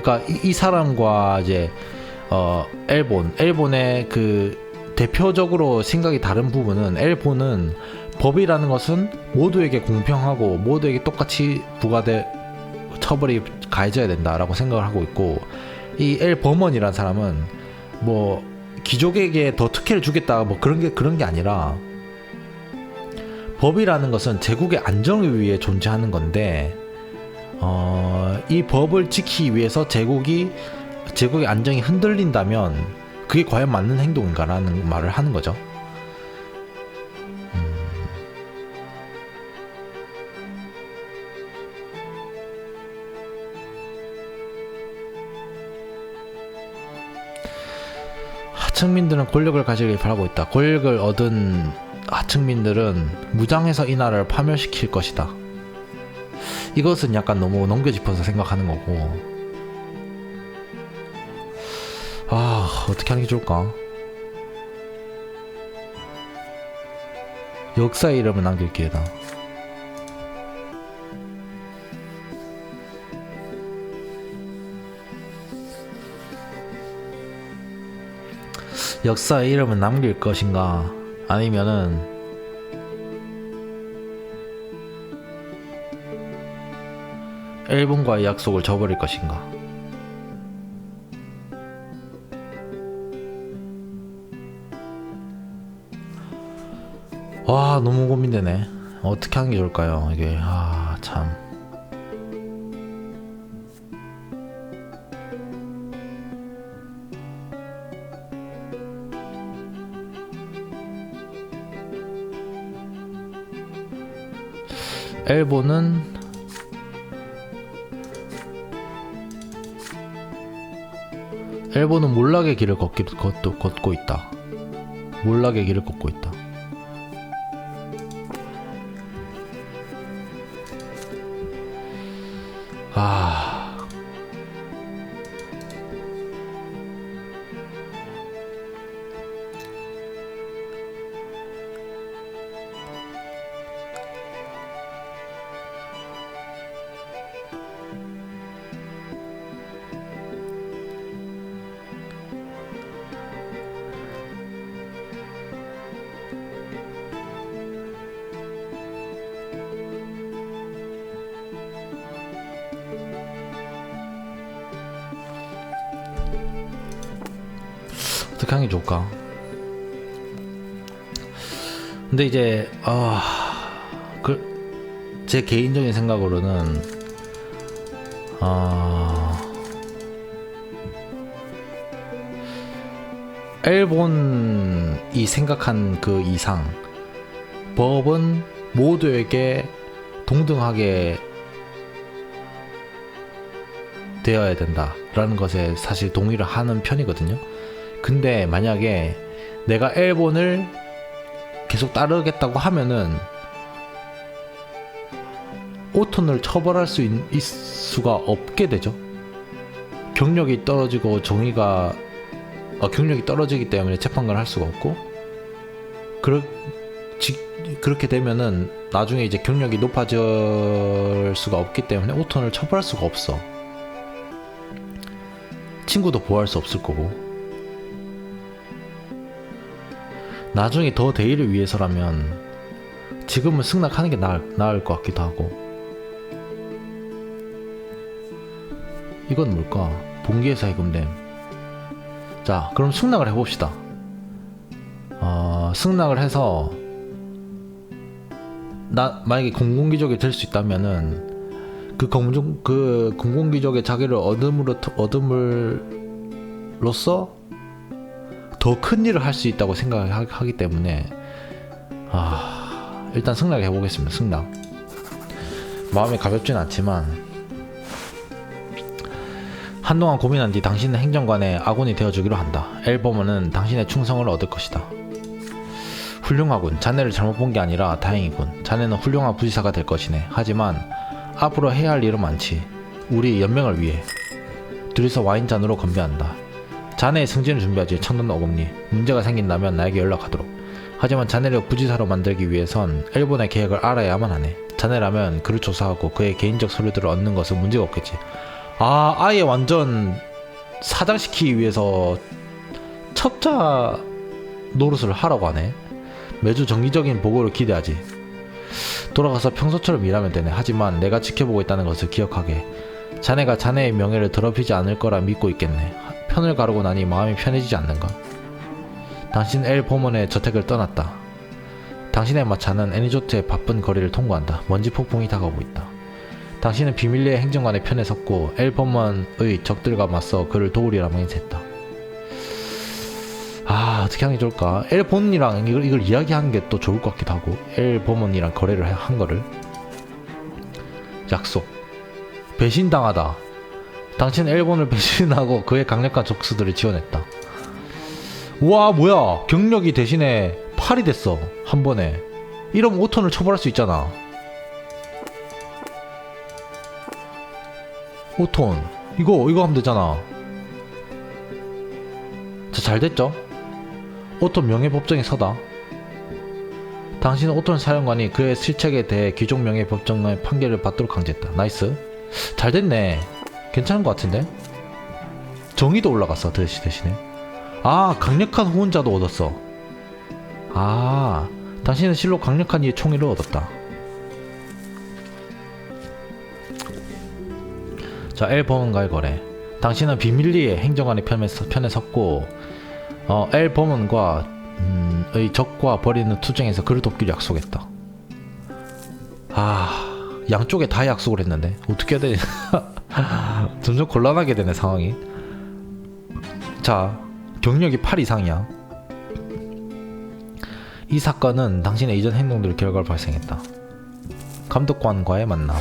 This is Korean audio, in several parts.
그러니까 이, 이 사람과 이제 어 엘본 엘본의 그 대표적으로 생각이 다른 부분은 엘본은 법이라는 것은 모두에게 공평하고 모두에게 똑같이 부과될 처벌이 가해져야 된다라고 생각을 하고 있고 이 엘 버먼이라는 사람은 뭐 귀족에게 더 특혜를 주겠다 뭐 그런 게 그런 게 아니라 법이라는 것은 제국의 안정을 위해 존재하는 건데 어, 이 법을 지키기 위해서 제국이 제국의 안정이 흔들린다면 그게 과연 맞는 행동인가라는 말을 하는 거죠. 음. 하층민들은 권력을 가지길 바라고 있다. 권력을 얻은 하층민들은 무장해서 이 나라를 파멸시킬 것이다. 이것은 약간 너무 넘겨짚어서 생각하는 거고. 아, 어떻게 하는 게 좋을까? 역사의 이름을 남길 기회다. 역사의 이름을 남길 것인가? 아니면은 일본과의 약속을 저버릴 것인가? 와 너무 고민되네. 어떻게 하는 게 좋을까요? 이게 아 참. 일본은 일본은 몰락의 길을 걷기, 걷, 걷고 있다. 몰락의 길을 걷고 있다. 아. 어떻게 하는 게 좋을까? 근데 이제 아 그 제 개인적인 생각으로는 아 일본이 생각한 그 이상 법은 모두에게 동등하게 되어야 된다라는 것에 사실 동의를 하는 편이거든요. 근데 만약에 내가 일본을 계속 따르겠다고 하면은 오톤을 처벌할 수 있, 있 수가 없게 되죠. 경력이 떨어지고 정의가 어, 경력이 떨어지기 때문에 재판관을 할 수가 없고 그렇 지, 그렇게 되면은 나중에 이제 경력이 높아질 수가 없기 때문에 오톤을 처벌할 수가 없어. 친구도 보호할 수 없을 거고. 나중에 더 대의를 위해서라면 지금은 승낙하는 게 나을, 나을 것 같기도 하고. 이건 뭘까? 봉기회사 해금됨 자 그럼 승낙을 해봅시다. 어, 승낙을 해서 나 만약에 공공기족이 될 수 있다면은 그 공중 그 공공기족의 자기를 얻음으로 얻음으로써 더 큰 일을 할 수 있다고 생각하기 때문에 아 일단 승낙 해보겠습니다 승낙. 마음이 가볍진 않지만 한동안 고민한 뒤 당신은 행정관의 아군이 되어주기로 한다. 앨범은 당신의 충성을 얻을 것이다. 훌륭하군. 자네를 잘못 본 게 아니라 다행이군. 자네는 훌륭한 부지사가 될 것이네. 하지만 앞으로 해야 할 일은 많지. 우리 연맹을 위해 둘이서 와인잔으로 건배한다 자네의 승진을 준비하지 청년 어금니. 문제가 생긴다면 나에게 연락하도록. 하지만 자네를 부지사로 만들기 위해선 일본의 계획을 알아야만 하네. 자네라면 그를 조사하고 그의 개인적 서류들을 얻는 것은 문제가 없겠지. 아 아예 완전 사장시키기 위해서 첩자 노릇을 하라고 하네. 매주 정기적인 보고를 기대하지. 돌아가서 평소처럼 일하면 되네. 하지만 내가 지켜보고 있다는 것을 기억하게. 자네가 자네의 명예를 더럽히지 않을 거라 믿고 있겠네 편을 가르고 나니 마음이 편해지지 않는가 당신 엘 보먼의 저택을 떠났다 당신의 마차는 애니조트의 바쁜 거리를 통과한다 먼지 폭풍이 다가오고 있다 당신은 비밀리에 행정관의 편에 섰고 엘버먼의 적들과 맞서 그를 도우리라 맹세했다. 아 어떻게 하는 게 좋을까? 엘 본이랑 이걸, 이걸 이야기하는 게 또 좋을 것 같기도 하고 엘버먼이랑 거래를 해- 한 거를 약속 배신당하다. 당신은 엘본을 배신하고 그의 강력한 적수들을 지원했다. 우와 뭐야. 경력이 대신에 8이 됐어. 한 번에. 이러면 5톤을 처벌할 수 있잖아. 5톤 이거 이거 하면 되잖아. 자 잘됐죠? 5톤 명예법정에 서다. 당신은 5톤 사령관이 그의 실책에 대해 귀족 명예법정의 판결을 받도록 강제했다. 나이스. 잘됐네 괜찮은 것 같은데? 정의도 올라갔어 대신 대신에 아 강력한 후원자도 얻었어 아 당신은 실로 강력한 이의 총애를 얻었다 자, L 범은과의 거래. 당신은 비밀리에 행정관의 편에, 서- 편에 섰고, 어, L 범은과 음, 의 적과 벌이는 투쟁에서 그를 돕기로 약속했다. 아, 양쪽에 다 약속을 했는데 어떻게 해야 되냐? 점점 곤란하게 되네 상황이. 자, 경력이 8 이상이야. 이 사건은 당신의 이전 행동들 결과로 발생했다. 감독관과의 만남.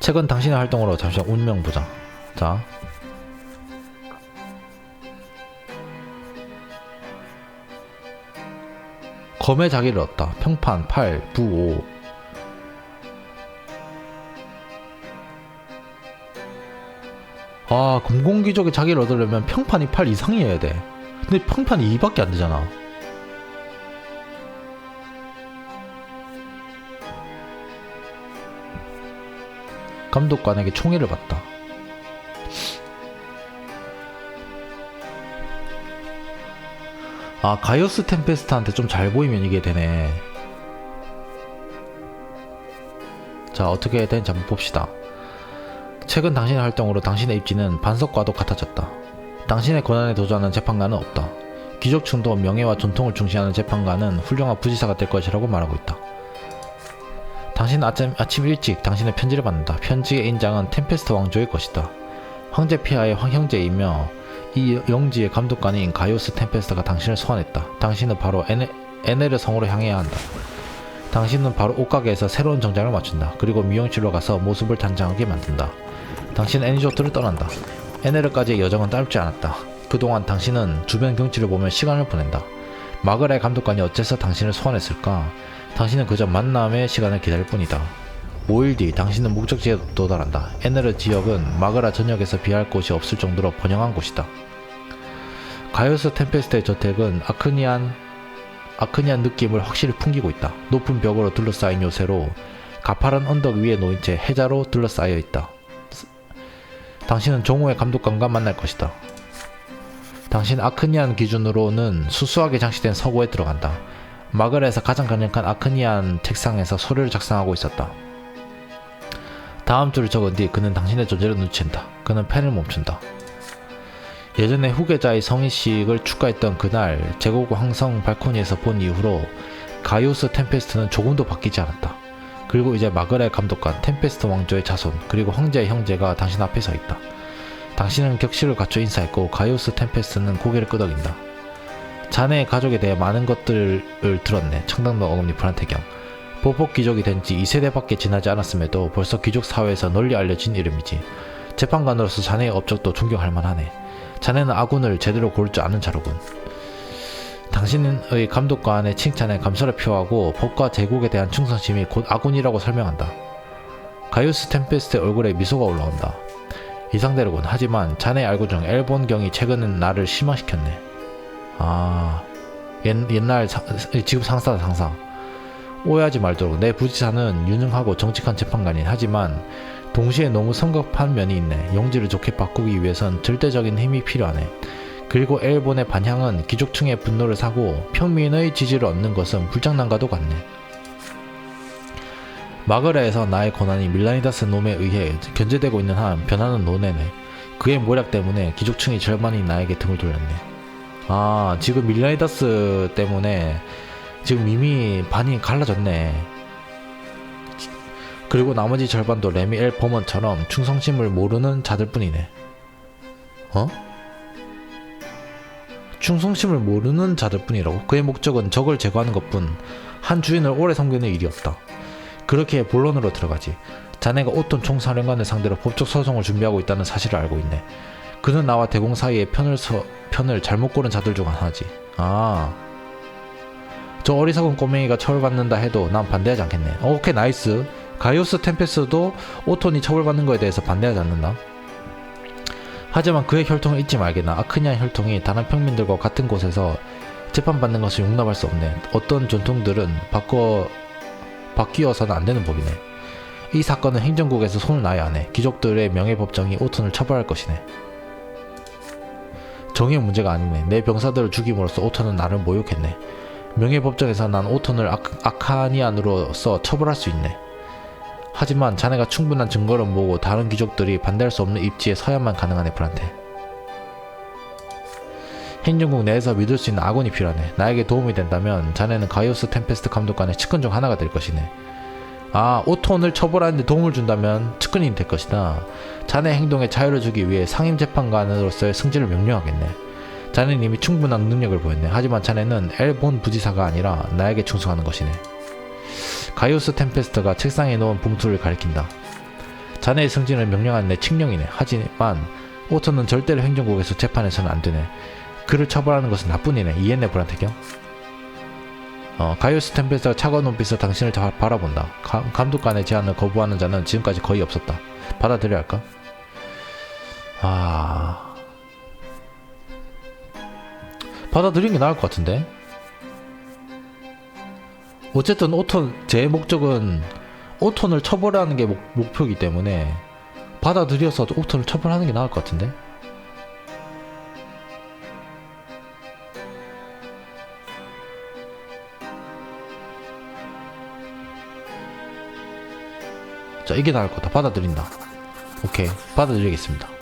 최근 당신의 활동으로 잠시 운명 보자. 자. 검의 자기를 얻다. 평판 8, 부 5. 아, 공공기적의 자기를 얻으려면 평판이 8 이상이어야 돼. 근데 평판이 2밖에 안 되잖아. 감독관에게 총애를 받다. 아, 가이오스 템페스트한테 좀 잘 보이면 이게 되네. 자, 어떻게 되는지 한번 봅시다. 최근 당신의 활동으로 당신의 입지는 반석과도 같아졌다. 당신의 권한에 도전하는 재판관은 없다. 귀족층도 명예와 전통을 중시하는 재판관은 훌륭한 부지사가 될 것이라고 말하고 있다. 당신은 아침, 아침 일찍 당신의 편지를 받는다. 편지의 인장은 템페스트 왕조의 것이다. 황제 폐하의 황형제이며 이 영지의 감독관인 가이오스 템페스트가 당신을 소환했다. 당신은 바로 에네, 에네르 성으로 향해야 한다. 당신은 바로 옷가게에서 새로운 정장을 맞춘다. 그리고 미용실로 가서 모습을 단장하게 만든다. 당신은 애니조트를 떠난다. 에네르까지의 여정은 짧지 않았다. 그동안 당신은 주변 경치를 보며 시간을 보낸다. 마그라의 감독관이 어째서 당신을 소환했을까? 당신은 그저 만남의 시간을 기다릴 뿐이다. 5일 뒤 당신은 목적지에 도달한다. 에네르 지역은 마그라 전역에서 비할 곳이 없을 정도로 번영한 곳이다. 가이오스 템페스트의 저택은 아크니안 아크니안 느낌을 확실히 풍기고 있다. 높은 벽으로 둘러싸인 요새로 가파른 언덕 위에 놓인 채 해자로 둘러싸여 있다. 당신은 정오의 감독관과 만날 것이다. 당신 아크니안 기준으로는 수수하게 장치된 서고에 들어간다. 마그라에서 가장 강력한 아크니안 책상에서 소리를 작성하고 있었다. 다음 줄을 적은 뒤 그는 당신의 존재를 눈치챈다. 그는 펜을 멈춘다. 예전에 후계자의 성의식을 축하했던 그날 제국 황성 발코니에서 본 이후로 가이오스 템페스트는 조금도 바뀌지 않았다. 그리고 이제 마그라의 감독관 템페스트 왕조의 자손 그리고 황제의 형제가 당신 앞에 서 있다. 당신은 격식을 갖춰 인사했고 가이오스 템페스트는 고개를 끄덕인다. 자네의 가족에 대해 많은 것들을 들었네. 청당도 어금니 프란테경. 보복 귀족이 된 지 2세대밖에 지나지 않았음에도 벌써 귀족 사회에서 널리 알려진 이름이지. 재판관으로서 자네의 업적도 존경할 만하네. 자네는 아군을 제대로 고를 줄 아는 자로군. 당신의 감독관의 칭찬에 감사를 표하고 법과 제국에 대한 충성심이 곧 아군이라고 설명한다. 가이오스 템페스트의 얼굴에 미소가 올라온다. 이상대로군. 하지만 자네 알고 중 엘본경이 최근 나를 실망시켰네. 아, 옛, 옛날 사- 지금 상사다 상사. 오해하지 말도록 내 부지사는 유능하고 정직한 재판관인 하지만 동시에 너무 성급한 면이 있네. 용지를 좋게 바꾸기 위해선 절대적인 힘이 필요하네. 그리고 일본의 반향은 귀족층의 분노를 사고 평민의 지지를 얻는 것은 불장난과도 같네. 마그라에서 나의 권한이 밀라니다스 놈에 의해 견제되고 있는 한 변하는 논에네. 그의 모략 때문에 귀족층이 절반이 나에게 등을 돌렸네. 아, 지금 밀라니다스 때문에 지금 이미 반이 갈라졌네. 그리고 나머지 절반도 레미 엘 버먼처럼 충성심을 모르는 자들 뿐이네. 어? 충성심을 모르는 자들 뿐이라고? 그의 목적은 적을 제거하는 것 뿐, 한 주인을 오래 섬기는 일이었다. 그렇게 본론으로 들어가지. 자네가 오톤 총사령관을 상대로 법적 소송을 준비하고 있다는 사실을 알고 있네. 그는 나와 대공 사이에 편을 서, 편을 잘못 고른 자들 중 하나지. 아. 저 어리석은 꼬맹이가 처벌받는다 해도 난 반대하지 않겠네. 어, 오케이, 나이스. 가이오스 템페스도 오톤이 처벌받는 거에 대해서 반대하지 않는다. 하지만 그의 혈통을 잊지 말게나. 아크니안 혈통이 다른 평민들과 같은 곳에서 재판받는 것을 용납할 수 없네. 어떤 전통들은 바꿔 바뀌어서는 안 되는 법이네. 이 사건은 행정국에서 손을 놔야 하네. 귀족들의 명예법정이 오톤을 처벌할 것이네. 정의의 문제가 아니네. 내 병사들을 죽임으로써 오톤은 나를 모욕했네. 명예법정에서 난 오톤을 아, 아카니안으로서 처벌할 수 있네. 하지만 자네가 충분한 증거를 모으고 다른 귀족들이 반대할 수 없는 입지에 서야만 가능하네 불한테. 행정국 내에서 믿을 수 있는 아군이 필요하네. 나에게 도움이 된다면 자네는 가이오스 템페스트 감독관의 측근 중 하나가 될 것이네. 아, 오톤을 처벌하는데 도움을 준다면 측근이 될 것이다. 자네 행동에 자유를 주기 위해 상임 재판관으로서의 승진을 명령하겠네. 자네는 이미 충분한 능력을 보였네. 하지만 자네는 엘본 부지사가 아니라 나에게 충성하는 것이네. 가이오스 템페스트가 책상에 놓은 봉투를 가리킨다. 자네의 승진을 명령하는 내 칙령이네. 하지만 오톤은 절대로 행정국에서 재판해서는 안 되네. 그를 처벌하는 것은 나뿐이네. 이해네 브란테경? 어, 가이오스 템페스트가 차가운 눈빛으로 당신을 다 바라본다. 가- 감독관의 제안을 거부하는 자는 지금까지 거의 없었다. 받아들여야 할까? 아... 받아들이는 게 나을 것 같은데? 어쨌든 오톤, 제 목적은 오톤을 처벌하는 게 목, 목표이기 때문에 받아들여서 오톤을 처벌하는 게 나을 것 같은데? 자 이게 나을 거다. 받아들인다. 오케이. 받아들이겠습니다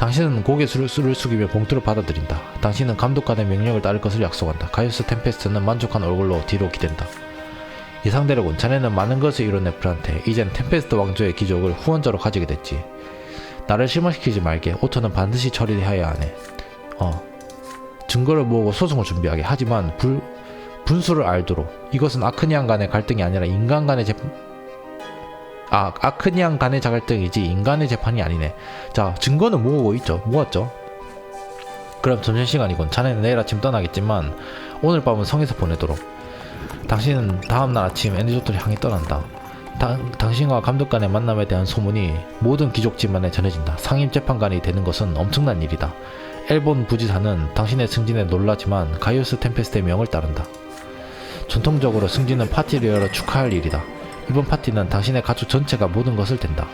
당신은 고개 수를, 수를 숙이며 봉투를 받아들인다. 당신은 감독관의 명령을 따를 것을 약속한다. 가이오스 템페스트는 만족한 얼굴로 뒤로 기댄다. 예상대로군. 자네는 많은 것을 이룬 애플한테 이젠 템페스트 왕조의 기족을 후원자로 가지게 됐지. 나를 실망시키지 말게. 오토는 반드시 처리해야 하네. 어. 증거를 모으고 소송을 준비하게. 하지만 불, 분수를 알도록. 이것은 아크니안 간의 갈등이 아니라 인간 간의 재, 아, 아크니 안 간의 자갈등이지 인간의 재판이 아니네. 자, 증거는 모으고 있죠. 모았죠. 그럼 점심시간이군. 자네는 내일 아침 떠나겠지만 오늘 밤은 성에서 보내도록. 당신은 다음날 아침 애니조트를 향해 떠난다. 다, 당신과 감독 간의 만남에 대한 소문이 모든 귀족 집안에 전해진다. 상임 재판관이 되는 것은 엄청난 일이다. 엘본 부지사는 당신의 승진에 놀라지만 가이오스 템페스트의 명을 따른다. 전통적으로 승진은 파티를 열어 축하할 일이다. 이번 파티는 당신의 가족 전체가 모든 것을 된다.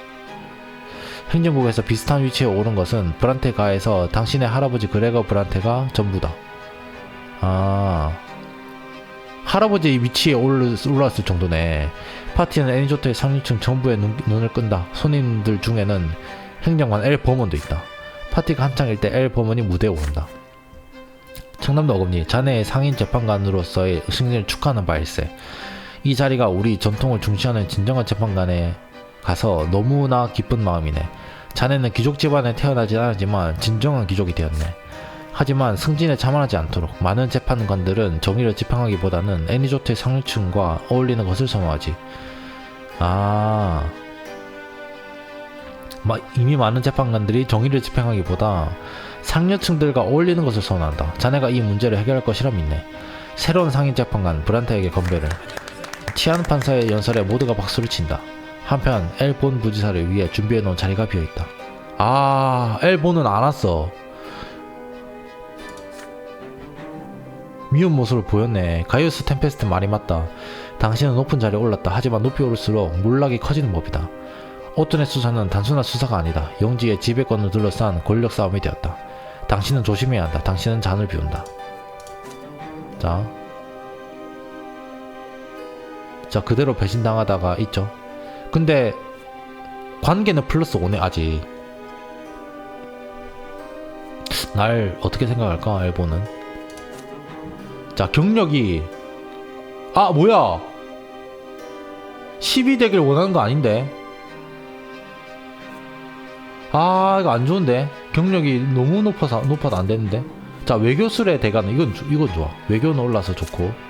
행정국에서 비슷한 위치에 오른 것은 브란테가에서 당신의 할아버지 그레거 브란테가 전부다. 아, 할아버지의 위치에 올라- 올라왔을 정도네. 파티는 애니조트의 상류층 전부의 눈, 눈을 끈다. 손님들 중에는 행정관 엘 버먼도 있다. 파티가 한창일 때 엘 버먼이 무대에 오른다. 청남도 어금니, 자네의 상인 재판관으로서의 승진을 축하하는 바일세. 이 자리가 우리 전통을 중시하는 진정한 재판관에 가서 너무나 기쁜 마음이네. 자네는 귀족 집안에 태어나지 않았지만 진정한 귀족이 되었네. 하지만 승진에 자만하지 않도록 많은 재판관들은 정의를 지팡하기보다는 애니조트의 상류층과 어울리는 것을 선호하지. 아, 마- 이미 많은 재판관들이 정의를 집행하기보다 상류층들과 어울리는 것을 선호한다. 자네가 이 문제를 해결할 것이라 믿네. 새로운 상인 재판관 브란테에게 건배를. 치안 판사의 연설에 모두가 박수를 친다. 한편 엘본 부지사를 위해 준비해 놓은 자리가 비어 있다. 아, 엘본은 안 왔어. 미운 모습을 보였네. 가이오스 템페스트 말이 맞다. 당신은 높은 자리에 올랐다. 하지만 높이 오를수록 몰락이 커지는 법이다. 오튼의 수사는 단순한 수사가 아니다. 영지의 지배권을 둘러싼 권력 싸움이 되었다. 당신은 조심해야 한다. 당신은 잔을 비운다. 자. 자, 그대로 배신당하다가 있죠. 근데 관계는 플러스 5네, 아직. 날 어떻게 생각할까, 일본은? 자, 경력이. 아, 뭐야! 12대기를 원하는 거 아닌데? 아, 이거 안 좋은데? 경력이 너무 높아서, 높아도 안 되는데? 자, 외교술의 대가는, 이건, 주- 이건 좋아. 외교는 올라서 좋고.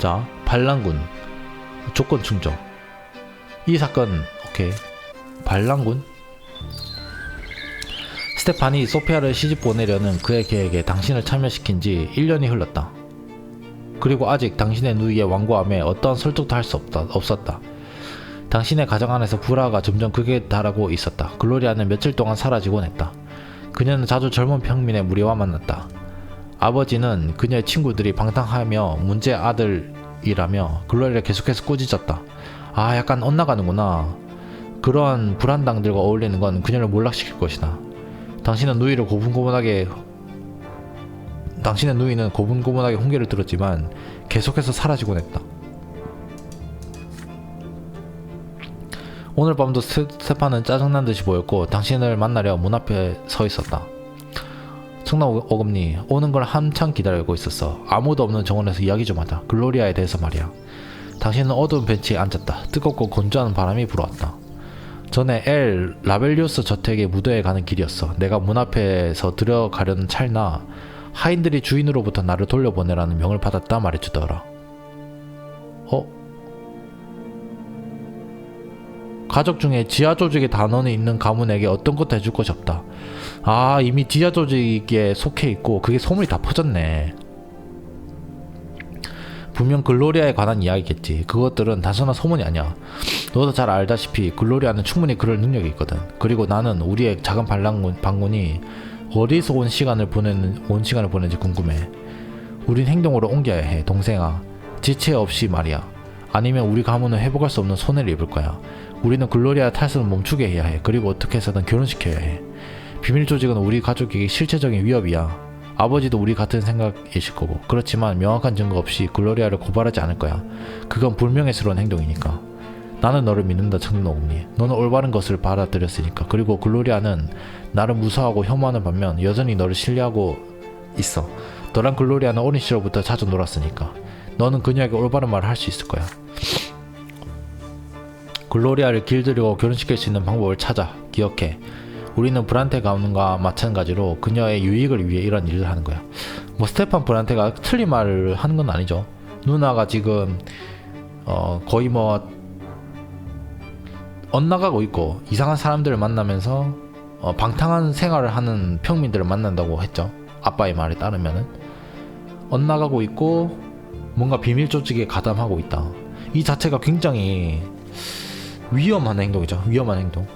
자, 반란군. 조건 충족. 이 사건, 오케이. 반란군? 스테판이 소피아를 시집 보내려는 그의 계획에 당신을 참여시킨 지 1년이 흘렀다. 그리고 아직 당신의 누이의 완고함에 어떠한 설득도 할 수 없었다. 당신의 가정 안에서 불화가 점점 극에 달하고 있었다. 글로리아는 며칠 동안 사라지곤 했다. 그녀는 자주 젊은 평민의 무리와 만났다. 아버지는 그녀의 친구들이 방탕하며 문제 아들이라며 글로리아를 계속해서 꾸짖었다. 아, 약간 엇나가는구나. 그러한 불안당들과 어울리는 건 그녀를 몰락시킬 것이다. 당신은 누이를 고분고분하게 당신의 누이는 고분고분하게 훈계를 들었지만 계속해서 사라지곤 했다. 오늘 밤도 스- 스테판은 짜증난 듯이 보였고 당신을 만나려 문 앞에 서 있었다. 청나 오- 어금니 오는 걸 한참 기다리고 있었어. 아무도 없는 정원에서 이야기 좀 하자. 글로리아에 대해서 말이야. 당신은 어두운 벤치에 앉았다. 뜨겁고 건조한 바람이 불어왔다. 전에 엘 라벨리우스 저택의 무대에 가는 길이었어. 내가 문 앞에서 들어가려는 찰나 하인들이 주인으로부터 나를 돌려보내라는 명을 받았다 말해주더라. 가족 중에 지하 조직의 단원이 있는 가문에게 어떤 것도 해줄 것이 없다. 아 이미 지하 조직에 속해 있고 그게 소문이 다 퍼졌네. 분명 글로리아에 관한 이야기겠지. 그것들은 단순한 소문이 아니야. 너도 잘 알다시피 글로리아는 충분히 그럴 능력이 있거든. 그리고 나는 우리의 작은 반란군, 반군이 어디서 온 시간을 보내는 온 시간을 보내는지 궁금해. 우린 행동으로 옮겨야 해, 동생아. 지체 없이 말이야. 아니면 우리 가문은 회복할 수 없는 손해를 입을 거야. 우리는 글로리아 탈선을 멈추게 해야 해. 그리고 어떻게 해서든 결혼시켜야 해. 비밀 조직은 우리 가족에게 실체적인 위협이야. 아버지도 우리 같은 생각이실 거고. 그렇지만 명확한 증거 없이 글로리아를 고발하지 않을 거야. 그건 불명예스러운 행동이니까. 나는 너를 믿는다, 청록니. 너는 올바른 것을 받아들였으니까. 그리고 글로리아는 나를 무서워하고 혐오하는 반면 여전히 너를 신뢰하고 있어. 너랑 글로리아는 어린 시절부터 자주 놀았으니까. 너는 그녀에게 올바른 말을 할 수 있을 거야. 글로리아를 길들이고 결혼시킬 수 있는 방법을 찾아. 기억해. 우리는 브란테 가문과 마찬가지로 그녀의 유익을 위해 이런 일을 하는 거야. 뭐 스테판 브란테가 틀린 말을 하는 건 아니죠. 누나가 지금 어 거의 뭐 엇나가고 있고 이상한 사람들을 만나면서 어, 방탕한 생활을 하는 평민들을 만난다고 했죠. 아빠의 말에 따르면은 엇나가고 있고 뭔가 비밀 조직에 가담하고 있다. 이 자체가 굉장히 위험한 행동이죠. 위험한 행동.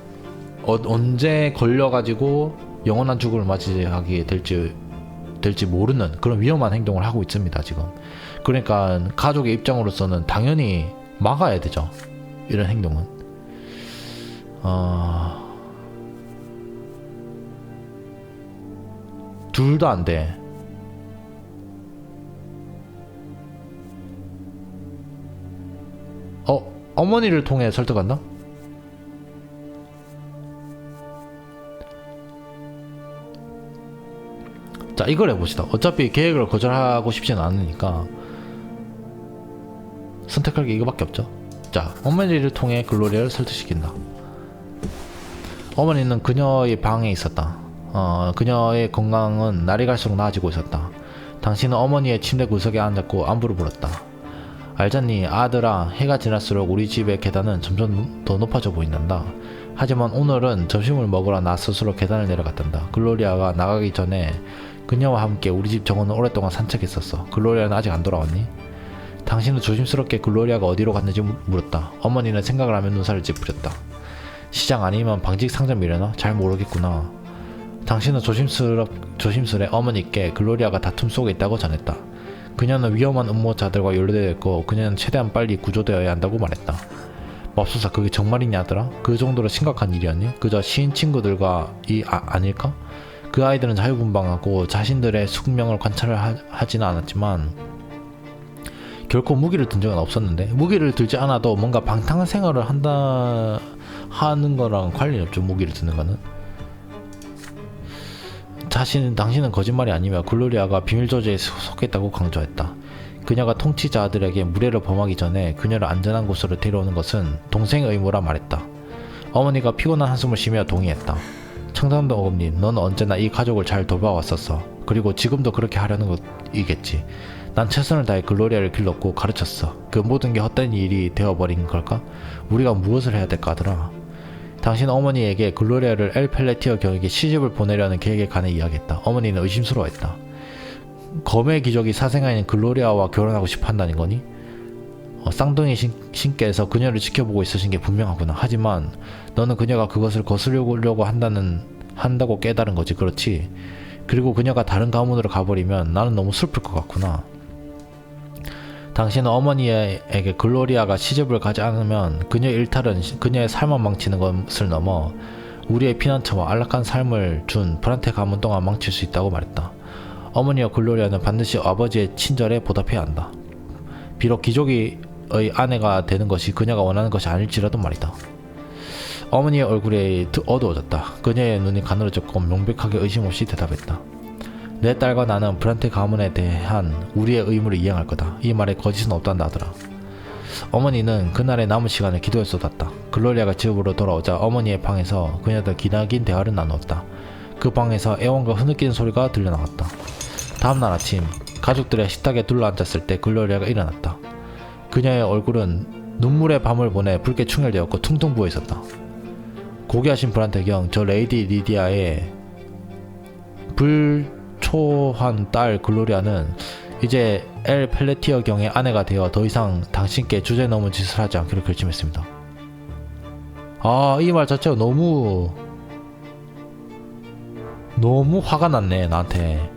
어, 언제 걸려가지고 영원한 죽음을 맞이하게 될지 될지 모르는 그런 위험한 행동을 하고 있습니다. 지금. 그러니까 가족의 입장으로서는 당연히 막아야 되죠. 이런 행동은. 어... 둘도 안 돼. 어, 어머니를 통해 설득한다? 자, 이걸 해봅시다. 어차피 계획을 거절하고 싶진 않으니까 선택할 게 이거밖에 없죠. 자, 어머니를 통해 글로리아를 설득시킨다. 어머니는 그녀의 방에 있었다. 어, 그녀의 건강은 날이 갈수록 나아지고 있었다. 당신은 어머니의 침대 구석에 앉았고 안부를 물었다. 알잖니 아들아 해가 지날수록 우리 집의 계단은 점점 더 높아져 보인단다. 하지만 오늘은 점심을 먹으러 나 스스로 계단을 내려갔단다. 글로리아가 나가기 전에 그녀와 함께 우리 집 정원을 오랫동안 산책했었어. 글로리아는 아직 안 돌아왔니? 당신은 조심스럽게 글로리아가 어디로 갔는지 물- 물었다. 어머니는 생각을 하며 눈살을 찌푸렸다. 시장 아니면 방직 상점이려나? 잘 모르겠구나. 당신은 조심스럽, 조심스레 어머니께 글로리아가 다툼 속에 있다고 전했다. 그녀는 위험한 음모자들과 연루되어 있고 그녀는 최대한 빨리 구조되어야 한다고 말했다. 맙소사 그게 정말이냐더라? 그 정도로 심각한 일이었니? 그저 시인 친구들과 이 아, 아닐까? 그 아이들은 자유분방하고 자신들의 숙명을 관찰을 하, 하지는 않았지만 결코 무기를 든 적은 없었는데 무기를 들지 않아도 뭔가 방탕한 생활을 한다 하는 거랑 관련이 없죠 무기를 드는 거는 자신 당신은 거짓말이 아니며 글로리아가 비밀 조직에 소- 속했다고 강조했다. 그녀가 통치자들에게 무례를 범하기 전에 그녀를 안전한 곳으로 데려오는 것은 동생의 의무라 말했다. 어머니가 피곤한 한숨을 쉬며 동의했다. 청담동 어금님, 넌 언제나 이 가족을 잘 돌봐왔었어. 그리고 지금도 그렇게 하려는 것이겠지. 난 최선을 다해 글로리아를 길렀고 가르쳤어. 그 모든 게 헛된 일이 되어버린 걸까? 우리가 무엇을 해야 될까 하더라. 당신 어머니에게 글로리아를 엘 펠레티어 경에게 시집을 보내려는 계획에 관해 이야기했다. 어머니는 의심스러워했다. 검의 기적이 사생아인 글로리아와 결혼하고 싶어 한다는 거니? 어, 쌍둥이 신, 신께서 그녀를 지켜보고 있으신 게 분명하구나. 하지만 너는 그녀가 그것을 거스르려고 한다는 한다고 깨달은 거지, 그렇지? 그리고 그녀가 다른 가문으로 가버리면 나는 너무 슬플 것 같구나. 당신은 어머니에게 글로리아가 시집을 가지 않으면 그녀의 일탈은 시- 그녀의 삶만 망치는 것을 넘어 우리의 피난처와 안락한 삶을 준 브란테 가문 동안 망칠 수 있다고 말했다. 어머니와 글로리아는 반드시 아버지의 친절에 보답해야 한다. 비록 기족의 아내가 되는 것이 그녀가 원하는 것이 아닐지라도 말이다. 어머니의 얼굴이 드- 어두워졌다. 그녀의 눈이 가늘어졌고 명백하게 의심 없이 대답했다. 내 딸과 나는 브란테 가문에 대한 우리의 의무를 이행할 거다. 이 말에 거짓은 없단다 하더라. 어머니는 그날의 남은 시간을 기도에 쏟았다. 글로리아가 집으로 돌아오자 어머니의 방에서 그녀들 기나긴 대화를 나누었다. 그 방에서 애원과 흐느끼는 소리가 들려나왔다. 다음날 아침 가족들의 식탁에 둘러앉았을 때 글로리아가 일어났다. 그녀의 얼굴은 눈물의 밤을 보내 붉게 충혈되었고 퉁퉁 부어 있었다. 고귀하신 브란테 경, 저 레이디 리디아의 불 초한 딸 글로리아는 이제 엘 펠레티어 경의 아내가 되어 더 이상 당신께 주제 넘은 짓을 하지 않기로 결심했습니다. 아, 이 말 자체가 너무 너무 화가 났네 나한테.